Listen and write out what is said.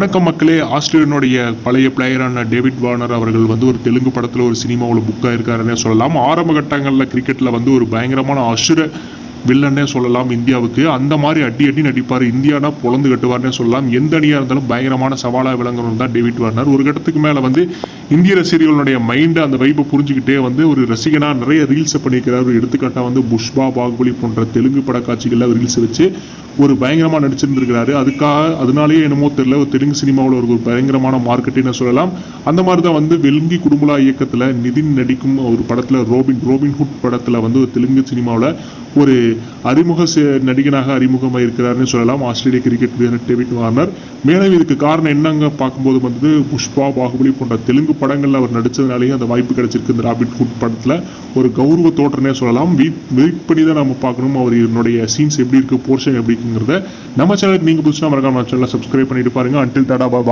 வணக்கம் மக்களே. ஆஸ்திரேலியனுடைய பழைய பிளேயரான டேவிட் வார்னர் அவர்கள் வந்து ஒரு தெலுங்கு படத்தில் ஒரு சினிமாவில் புக் ஆயிருக்காருன்னே சொல்லலாம். ஆரம்ப கட்டங்களில் கிரிக்கெட்டில் வந்து ஒரு பயங்கரமான அசுர வில்லன்னே சொல்லலாம் இந்தியாவுக்கு. அந்த மாதிரி அடி அடி நடிப்பார். இந்தியானா பொழந்து கட்டுவார்னே சொல்லலாம். எந்த அணியாக இருந்தாலும் பயங்கரமான சவாலாக விளங்கணும் தான் டேவிட் வார்னர். ஒரு கட்டத்துக்கு மேலே வந்து இந்திய ரசிகர்களுடைய மைண்டை அந்த வைப்பை புரிஞ்சுக்கிட்டே வந்து ஒரு ரசிகனாக நிறைய ரீல்ஸை பண்ணியிருக்கிறார். ஒரு எடுத்துக்காட்டாக வந்து புஷ்பா பாகுபலி போன்ற தெலுங்கு பட காட்சிகளில் ரீல்ஸ் வச்சு ஒரு பயங்கரமாக நடிச்சிருந்திருக்கிறாரு. அதுக்காக அதனாலேயே என்னமோ தெரியல. ஒரு தெலுங்கு சினிமாவில் ஒரு பயங்கரமான மார்க்கெட்டின்னு சொல்லலாம். அந்த மாதிரி தான் வந்து வெலுங்கி குடும்பலா இயக்கத்தில் நிதின் நடிக்கும் ஒரு படத்தில் ரோபின் ரோபின் ஹுட் படத்தில் வந்து ஒரு தெலுங்கு சினிமாவில் ஒரு அறிமுக நடிகனாக அறிமுகமாக இருக்கிறாருன்னு சொல்லலாம். ஆஸ்திரேலிய கிரிக்கெட் வீரர் டேவிட் வார்னர். மேலும் இதுக்கு காரணம் என்னங்க பார்க்கும்போது வந்து புஷ்பா பாகுபலி போன்ற தெலுங்கு படங்களில் அவர் நடித்ததுனாலேயே அந்த வாய்ப்பு கிடைச்சிருக்கு. இந்த ராபிட் ஹுட் படத்தில் ஒரு கௌரவ தோற்றனே சொல்லலாம். வெயிட் வெயிட் பண்ணி தான் நம்ம பார்க்கணும். அவர் என்னுடைய சீன்ஸ் எப்படி இருக்குது போர்ஷன் எப்படிங்கிறத நம்ம சேனலுக்கு நீங்கள் புதுசாக மறக்காம சேனலை சப்ஸ்கிரைப் பண்ணிட்டு பாருங்க. அன்டில் டாடா பாய்